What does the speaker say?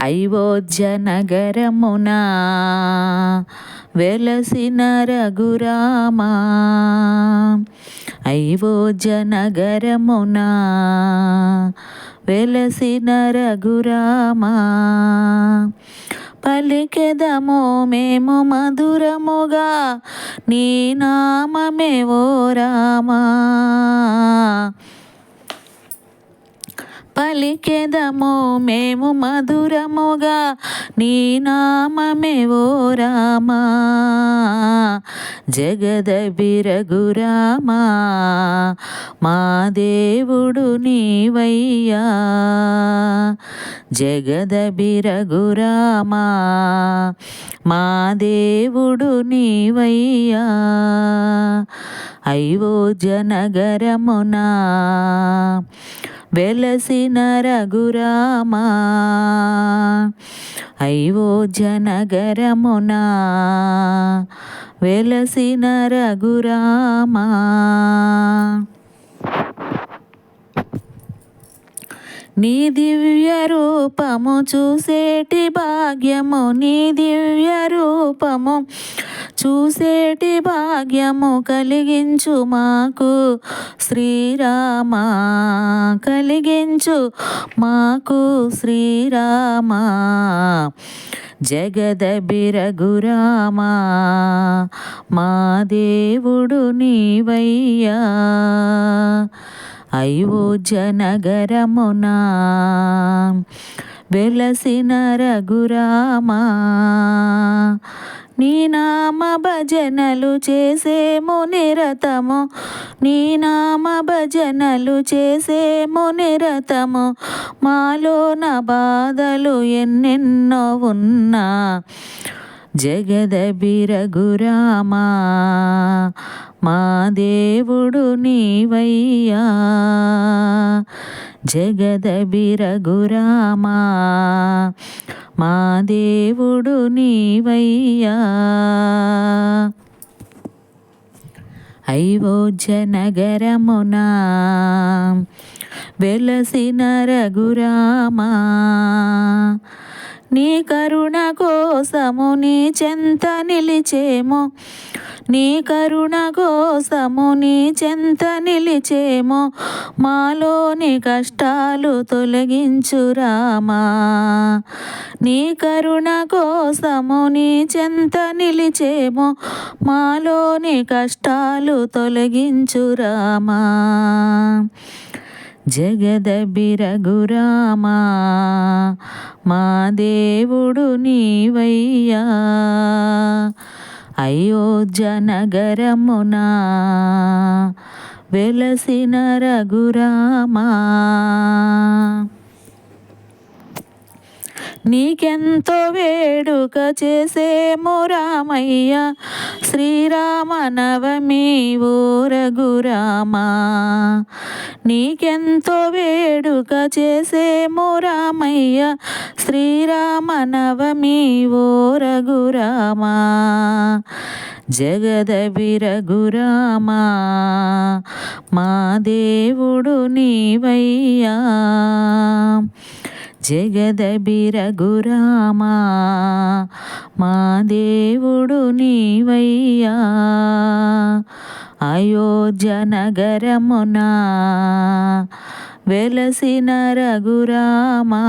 అయోధ్య నగరమున వెలసిన రఘురామా. అయోధ్య నగరమున వెలసిన రఘురామా. పలికెదము మేము మధురముగా నీ నామమే ఓ రామా. పలికెదము మేము మధురముగా నీ నామమే ఓ రామా. జగద బిరగురామా మా దేవుడు నీవయ్యా. జగద బిరగురామా మా దేవుడు నీవయ్యా. అయ్యో జనగరమునా వెలసిన రఘురామా అయోధ్య నగరమునా వెలసిన రఘురామా నీ దివ్య రూపము చూసేటి భాగ్యము నీ దివ్య రూపము చూసేటి భాగ్యము కలిగించు మాకు. శ్రీరామ కలిగించు మాకు శ్రీరామా. జగద బిరగురామా మా దేవుడు నీవయ్యా. అయోధ్య వెలసిన రఘురామా నీ నామ భజనలు చేసేము నిరతము నీ నామ భజనలు చేసేము నిరతము మాలోన బాధలు ఎన్నెన్నో ఉన్నా. జగద రఘురామా మా దేవుడు నీవయ్యా. జగద బిరగురామా మా దేవుడు నీవయ్యా. అయోధ్య వెలసిన రఘురామా నీ కరుణ కోసము నీ చెంత నిలిచేమో. నీ కరుణ కోసము నీ చెంత నిలిచేమో. మాలోని కష్టాలు తొలగించు రామా. నీ కరుణ కోసము నీ చెంత నిలిచేమో. మాలోని కష్టాలు తొలగించు రామా మా దేవుడు నీవయ్యా. అయోధ్య నగరమునా వెలసిన రఘురామా. నీకెంతో వేడుక చేసేమో రామయ్య. శ్రీరామ నవమి ఓ నీకెంతో వేడుక చేసేమో రామయ్య. శ్రీరామ నవమి ఓ జగద బిరగురామా మా దేవుడు నీవయ్యా. జగదబిరగురామా మా దేవుడు నీవయ్యా. అయోధ్య నగరమునా వెలసిన రఘురామా